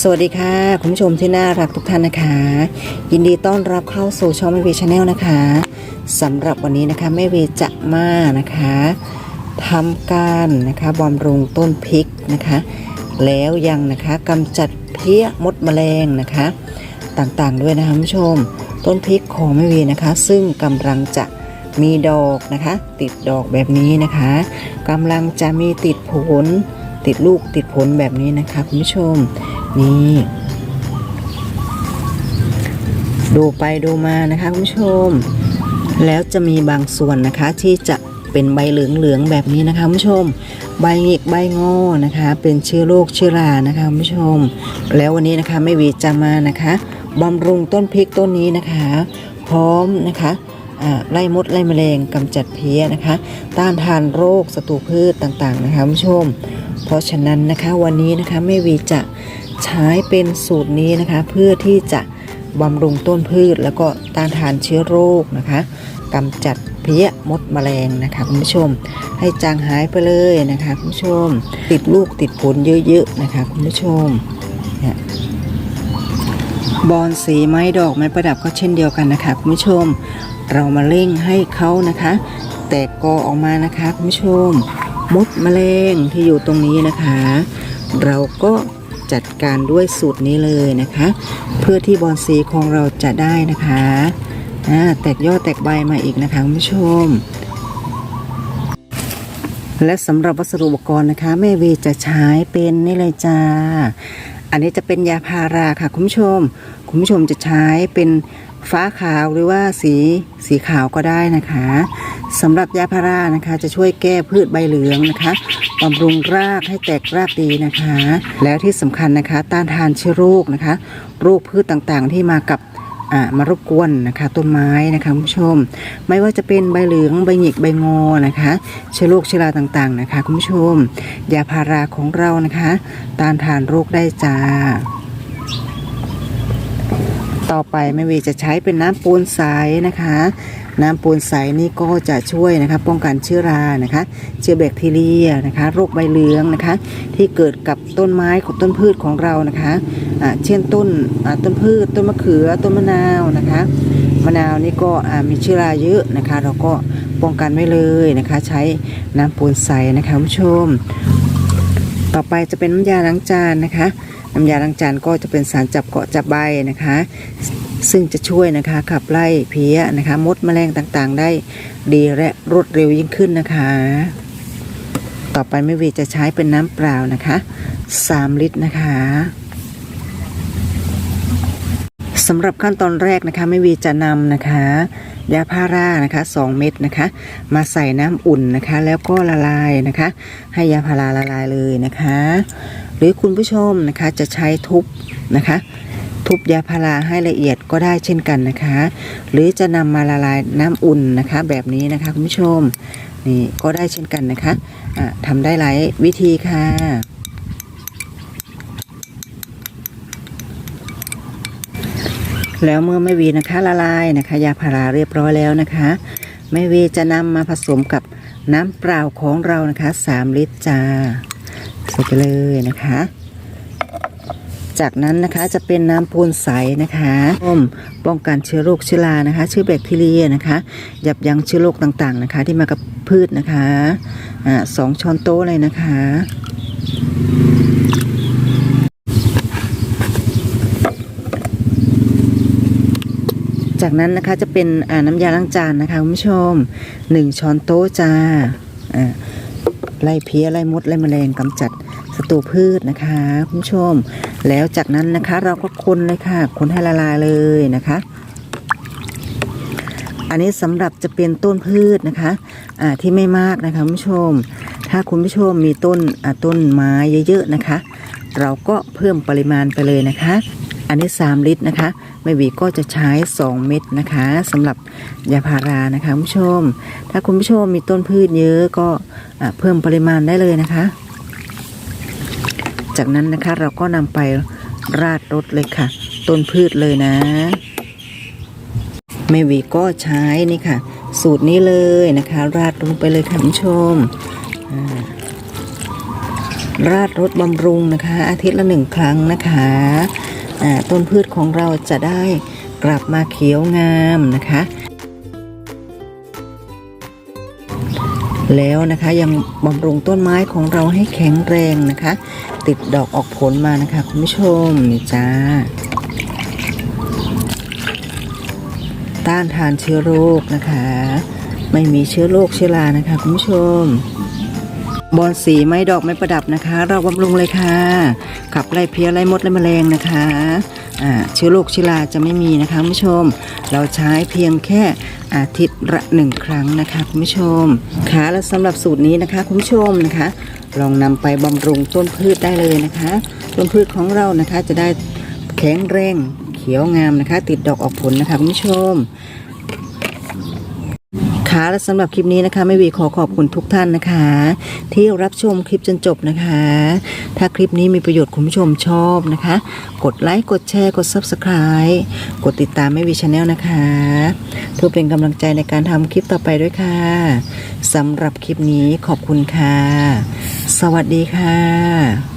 สวัสดีค่ะ คุณผู้ชมที่น่ารักทุกท่านนะคะ ยินดีต้อนรับเข้าสู่ช่องแม่เวชแนลนะคะสำหรับวันนี้นะคะแม่เวจะมานะคะทำการนะคะบำรุงต้นพริกนะคะ แล้วยังนะคะกำจัดเพี้ยมดแมลงนะคะ ต่างๆด้วยนะคะคุณผู้ชม ต้นพริกของแม่เวนะคะ ซึ่งกำลังจะมีดอกนะคะ ติดดอกแบบนี้นะคะกำลังจะมีติดผลติดลูกติดผลแบบนี้นะคะคุณผู้ชม นี่ ดูไปดูมานะคะคุณผู้ชม แล้วจะมีบางส่วนนะคะที่จะเป็นใบเหลืองๆแบบนี้นะคะคุณผู้ชม ใบหงิกใบงอนะคะ เป็นเชื้อโรคเชื้อรานะคะคุณผู้ชม แล้ววันนี้นะคะไม่วีจะมานะคะบำรุงต้นพริกต้นนี้นะคะ พร้อมนะคะไล่มดไล่แมลงกำจัดเพี้ยนะคะ ต้านทานโรคศัตรูพืชต่างๆนะคะคุณผู้ชม เพราะฉะนั้นนะคะวันนี้นะคะแม่วีจะใช้เป็นสูตรนี้นะคะ เพื่อที่จะบำรุงต้นพืช แล้วก็ต้านทานเชื้อโรคนะคะกำจัดเพี้ยมดมแมลงนะคะคุณผู้ชม ให้จางหายไปเลยนะคะคุณผู้ชม ติดลูกติดผลเยอะๆนะคะคุณผู้ชมเนี่ยบอนสีไม้ดอกไม้ประดับก็เช่นเดียวกันนะคะคุณผู้ชม เรามาเร่งให้เขานะคะ แตกกอออกมานะคะคุณผู้ชม มดแมลงที่อยู่ตรงนี้นะคะ เราก็ จัดการด้วยสูตรนี้เลยนะคะ เพื่อที่บอนสีของเราจะได้นะคะแตกยอดแตกใบมาอีกนะคะคุณผู้ชม และสำหรับวัสดุอุปกรณ์นะคะแม่เวจะใช้เป็นนี่เลยจ้า อันนี้จะเป็นยาพาราค่ะคุณผู้ชม คุณผู้ชมจะใช้เป็นฟ้าขาวหรือว่าสีสีขาวก็ได้นะคะสำหรับยาพารานะคะ จะช่วยแก้พืชใบเหลืองนะคะบำรุงรากให้แตกรากดีนะคะ แล้วที่สำคัญนะคะ ต้านทานเชื้อโรคนะคะ โรคพืชต่างๆ ที่มากับ มารบกวนนะคะต้นไม้นะคะคุณผู้ชม ไม่ว่าจะเป็นใบเหลืองใบหยิกใบงอนะคะเชื้อโรคเชื้อราต่างๆนะคะคุณผู้ชมยาพาราของเรานะคะต้านทานโรคได้จ้า ต่อไปแม่วีจะใช้เป็นน้ำปูนใสนะคะ น้ำปูนใสนี่ก็จะช่วยนะคะ ป้องกันเชื้อรานะคะ เชื้อแบคทีเรียนะคะ โรคใบเหลืองนะคะ ที่เกิดกับต้นไม้ของต้นพืชของเรานะคะอ่าเช่นต้นต้นพืช ต้นมะเขือต้นมะนาวนะคะมะนาวนี่ก็มีเชื้อราเยอะนะคะ เราก็ป้องกันไว้เลยนะคะ ใช้น้ำปูนใสนะคะคุณผู้ชม ต่อไปจะเป็นน้ำยาล้างจานนะคะ น้ำยาล้างจานก็จะเป็นสารจับเกาะจับใบนะคะ ซึ่งจะช่วยนะคะขับไล่เพี้ยนะคะมดแมลงต่างๆ ได้ดีและรวดเร็วยิ่งขึ้นนะคะ ต่อไปแม่วีจะใช้เป็นน้ำเปล่านะคะ3ลิตรนะคะสำหรับขั้นตอนแรกนะคะแม่วีจะนำนะคะยาพารานะคะ2เม็ดนะคะ มาใส่น้ำอุ่นนะคะ แล้วก็ละลายนะคะ ให้ยาพาราละลายเลยนะคะ รือคุณผู้ชมนะคะจะใช้ทุบนะคะ ทุบยาพาราให้ละเอียดก็ได้เช่นกันนะคะ หรือจะนำมาละลายน้ำอุ่นนะคะ แบบนี้นะคะคุณผู้ชมนี่ก็ได้เช่นกันนะคะะทำได้หลายวิธีค่ะแล้วเมื่อแม่วีนะคะละลายนะคะ ยาพาราเรียบร้อยแล้วนะคะแม่วีจะนำมาผสมกับน้ำเปล่าของเรานะคะ 3 ลิตรจ้า ใส่ไปเลยนะคะ จากนั้นนะคะจะเป็นน้ำปูนใสนะคะต้มป้องกันเชื้อโรคเชื้อรานะคะ เชื้อแบคทีเรียนะคะ ยับยั้งเชื้อโรคต่างๆนะคะ ที่มากับพืชนะคะอ่าสองช้อนโต๊ะเลยนะคะจากนั้นนะคะจะเป็นน้ำยาล้างจานนะคะคุณผู้ชมหนึ่งช้อนโต๊ะจ้า ไล่เพี้ยไล่มดไล่แมลงกำจัดศัตรูพืชนะคะคุณผู้ชม แล้วจากนั้นนะคะ เราก็คนเลยค่ะ คนให้ละลายเลยนะคะ อันนี้สำหรับจะเป็นต้นพืชนะคะอ่าที่ไม่มากนะคะคุณผู้ชม ถ้าคุณผู้ชมมีต้นอ่าต้นไม้เยอะๆนะคะ เราก็เพิ่มปริมาณไปเลยนะคะ อันนี้ 3 ลิตรนะคะ แม่วีก็จะใช้ 2 เม็ดนะคะสำหรับยาพารานะคะคุณผู้ชม ถ้าคุณผู้ชมมีต้นพืชเยอะก็เพิ่มปริมาณได้เลยนะคะ จากนั้นนะคะเราก็นำไปราดรถเลยค่ะ ต้นพืชเลยนะแม่วีก็ใช้นี่ค่ะ สูตรนี้เลยนะคะ ราดลงไปเลยค่ะคุณผู้ชมราดรถบำรุงนะคะ อาทิตย์ละหนึ่งครั้งนะคะ ต้นพืชของเราจะได้กลับมาเขียวงามนะคะ แล้วนะคะยังบำรุงต้นไม้ของเราให้แข็งแรงนะคะ ติดดอกออกผลมานะคะ คุณผู้ชมนี่จ้าต้านทานเชื้อโรคนะคะ ไม่มีเชื้อโรคเชื้อรานะคะ คุณผู้ชม บอนสีไม้ดอกไม้ประดับนะคะ เราบำรุงเลยค่ะ ขับไล่เพี้ยไล่มดไล่แมลงนะคะเชื้อโรคเชื้อราจะไม่มีนะคะคุณผู้ชม เราใช้เพียงแค่อาทิตย์ละหนึ่งครั้งนะคะคุณผู้ชมค่ะและสำหรับสูตรนี้นะคะคุณผู้ชมนะคะ ลองนำไปบำรุงต้นพืชได้เลยนะคะ ต้นพืชของเรานะคะจะได้แข็งแรงเขียวงามนะคะ ติดดอกออกผลนะคะคุณผู้ชม และสำหรับคลิปนี้นะคะไม่วีขอขอบคุณทุกท่านนะคะ ที่รับชมคลิปจนจบนะคะ ถ้าคลิปนี้มีประโยชน์คุณผู้ชมชอบนะคะ กดไลค์กดแชร์กด Subscribe กดติดตามไม่วีชาแนลนะคะเพื่อเป็นกำลังใจในการทำคลิปต่อไปด้วยค่ะสำหรับคลิปนี้ขอบคุณค่ะ สวัสดีค่ะ